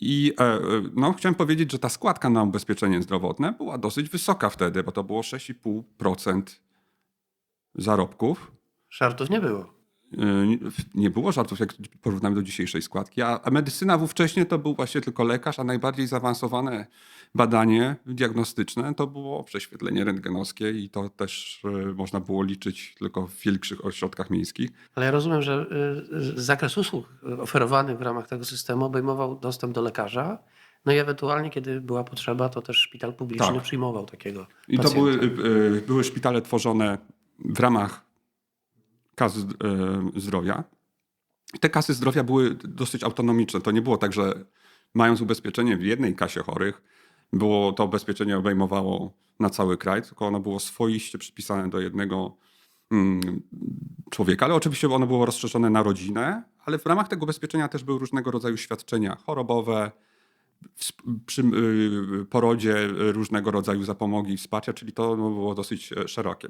I e, e, no, chciałem powiedzieć, że ta składka na ubezpieczenie zdrowotne była dosyć wysoka wtedy, bo to było 6,5% zarobków. Żartów nie było. Yy, Nie było żartów, jak porównamy do dzisiejszej składki, a a medycyna wówcześnie to był właśnie tylko lekarz, a najbardziej zaawansowane badanie diagnostyczne to było prześwietlenie rentgenowskie i to też yy, można było liczyć tylko w większych ośrodkach miejskich. Ale ja rozumiem, że y, zakres usług oferowanych w ramach tego systemu obejmował dostęp do lekarza. No i ewentualnie, kiedy była potrzeba, to też szpital publiczny Tak. przyjmował takiego I to pacjenta. były, yy, były szpitale tworzone w ramach kas yy, zdrowia. Te kasy zdrowia były dosyć autonomiczne. To nie było tak, że mając ubezpieczenie w jednej kasie chorych, było to ubezpieczenie obejmowało na cały kraj, tylko ono było swoiście przypisane do jednego mm, człowieka, ale oczywiście ono było rozszerzone na rodzinę, ale w ramach tego ubezpieczenia też były różnego rodzaju świadczenia chorobowe, przy y, porodzie y, różnego rodzaju zapomogi i wsparcia, czyli to było dosyć e, szerokie.